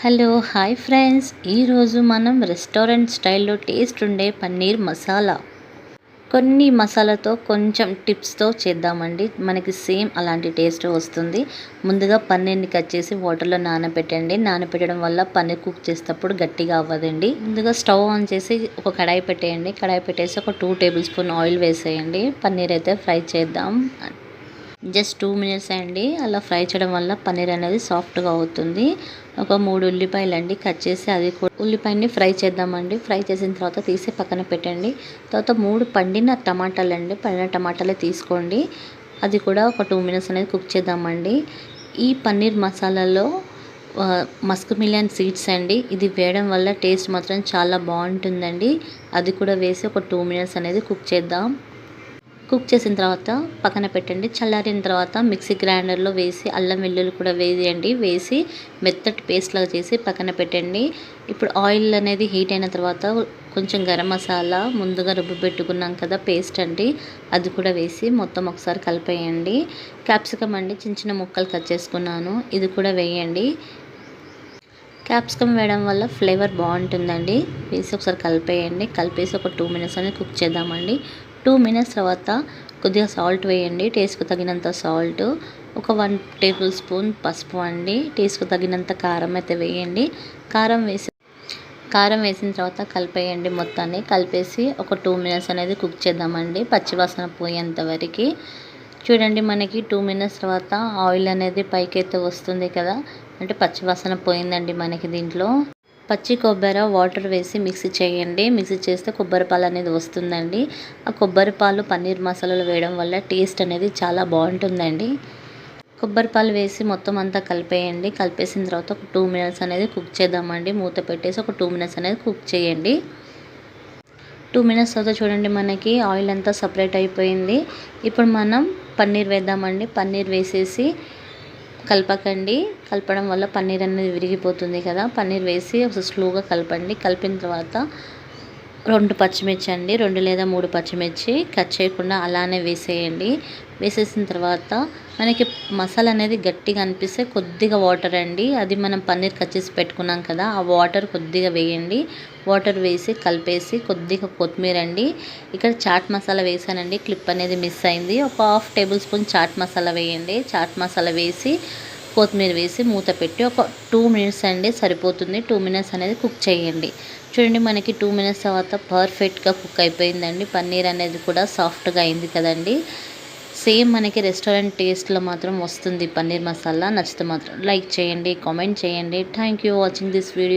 Hello hi friends. ఈరోజు మనం restaurant స్టైల్లో టేస్ట్ ఉండే పన్నీర్ మసాలా. కొన్ని మసాలాతో కొంచెం టిప్స్తో చేద్దామండి. మనకి సేమ్ అలాంటి టేస్ట్ వస్తుంది. ముందుగా పన్నీర్ని కట్ చేసి వాటర్లో నానబెట్టండి. నానబెట్టడం వల్ల పన్నీర్ కుక్ చేసేటప్పుడు గట్టిగా అవ్వదండి. ముందుగా స్టవ్ ఆన్ చేసి ఒక కడాయి పెట్టేయండి. కడాయి పెట్టేసి ఒక టూ టేబుల్ స్పూన్ ఆయిల్ వేసేయండి. పన్నీర్ అయితే ఫ్రై చేద్దాం. జస్ట్ టూ మినిట్స్ అండి. అలా ఫ్రై చేయడం వల్ల పన్నీర్ అనేది సాఫ్ట్గా అవుతుంది. ఒక మూడు ఉల్లిపాయలు అండి కట్ చేసి అది కూడా ఉల్లిపాయని ఫ్రై చేద్దామండి. ఫ్రై చేసిన తర్వాత తీసి పక్కన పెట్టండి. తర్వాత మూడు పండిన టమాటాలు అండి. పండిన టమాటాలే తీసుకోండి. అది కూడా ఒక టూ మినిట్స్ అనేది కుక్ చేద్దామండి. ఈ పన్నీర్ మసాలాలో మస్క్ మిలియన్ సీడ్స్ అండి. ఇది వేయడం వల్ల టేస్ట్ మాత్రం చాలా బాగుంటుందండి. అది కూడా వేసి ఒక టూ మినిట్స్ అనేది కుక్ చేద్దాం. కుక్ చేసిన తర్వాత పక్కన పెట్టండి. చల్లారిన తర్వాత మిక్సీ గ్రైండర్లో వేసి అల్లం వెల్లుల్లి కూడా వేయండి. వేసి మెత్తటి పేస్ట్ లాగా చేసి పక్కన పెట్టండి. ఇప్పుడు ఆయిల్ అనేది హీట్ అయిన తర్వాత కొంచెం గరం మసాలా ముందుగా రుబ్బు పెట్టుకున్నాం కదా పేస్ట్ అండి అది కూడా వేసి మొత్తం ఒకసారి కలిపేయండి. క్యాప్సికమ్ అండి చిన్న చిన్న ముక్కలు కట్ చేసుకున్నాను ఇది కూడా వేయండి. క్యాప్సికమ్ వేయడం వల్ల ఫ్లేవర్ బాగుంటుందండి. వేసి ఒకసారి కలిపేయండి. కలిపేసి ఒక టూ మినిట్స్ అనేది కుక్ చేద్దామండి. టూ మినిట్స్ తర్వాత కొద్దిగా సాల్ట్ వేయండి. టేస్ట్కు తగినంత సాల్ట్ ఒక వన్ టేబుల్ స్పూన్ పసుపు అండి. టేస్ట్కు తగినంత కారం అయితే వేయండి. కారం వేసి కారం వేసిన తర్వాత కలిపేయండి మొత్తాన్ని. కలిపేసి ఒక టూ మినిట్స్ అనేది కుక్ చేద్దామండి. పచ్చివాసన పోయేంత వరకు. చూడండి మనకి టూ మినిట్స్ తర్వాత ఆయిల్ అనేది పైకైతే వస్తుంది కదా. అంటే పచ్చివాసన పోయిందండి మనకి దీంట్లో. పచ్చి కొబ్బరి వాటర్ వేసి మిక్సీ చేయండి. మిక్సీ చేస్తే కొబ్బరి పాలు అనేది వస్తుందండి. ఆ కొబ్బరి పాలు పన్నీర్ మసాలాలు వేయడం వల్ల టేస్ట్ అనేది చాలా బాగుంటుందండి. కొబ్బరి పాలు వేసి మొత్తం అంతా కలిపేయండి. కలిపేసిన తర్వాత ఒక టూ మినిట్స్ అనేది కుక్ చేద్దామండి. మూత పెట్టేసి ఒక టూ మినిట్స్ అనేది కుక్ చేయండి. టూ మినిట్స్ తర్వాత చూడండి మనకి ఆయిల్ అంతా సపరేట్ అయిపోయింది. ఇప్పుడు మనం పన్నీర్ వేద్దామండి. పన్నీర్ వేసేసి కలపకండి. కలపడం వల్ల పన్నీర్ అనేది విరిగిపోతుంది కదా. పన్నీర్ వేసి స్లోగా కలపండి. కలిపిన తర్వాత రెండు పచ్చిమిర్చి అండి రెండు లేదా మూడు పచ్చిమిర్చి కట్ చేయకుండా అలానే వేసేయండి. వేసేసిన తర్వాత మనకి మసాలా అనేది గట్టిగా అనిపిస్తే కొద్దిగా వాటర్ అండి. అది మనం పన్నీర్ కట్ చేసి పెట్టుకున్నాం కదా ఆ వాటర్ కొద్దిగా వేయండి. వాటర్ వేసి కలిపేసి కొద్దిగా కొత్తిమీర అండి. ఇక్కడ చాట్ మసాలా వేసానండి క్లిప్ అనేది మిస్ అయింది. ఒక half tablespoon chaat masala వేయండి. చాట్ మసాలా వేసి కొత్తిమీర వేసి మూత పెట్టి ఒక టూ మినిట్స్ అండి సరిపోతుంది. టూ మినిట్స్ అనేది కుక్ చేయండి. చూడండి మనకి టూ మినిట్స్ తర్వాత పర్ఫెక్ట్గా కుక్ అయిపోయిందండి. పన్నీర్ అనేది కూడా సాఫ్ట్గా అయింది కదండి. సేమ్ మనకి రెస్టారెంట్ టేస్ట్లో మాత్రం వస్తుంది పన్నీర్ మసాలా. నచ్చితే మాత్రం లైక్ చేయండి కామెంట్ చేయండి. Thank you watching this video.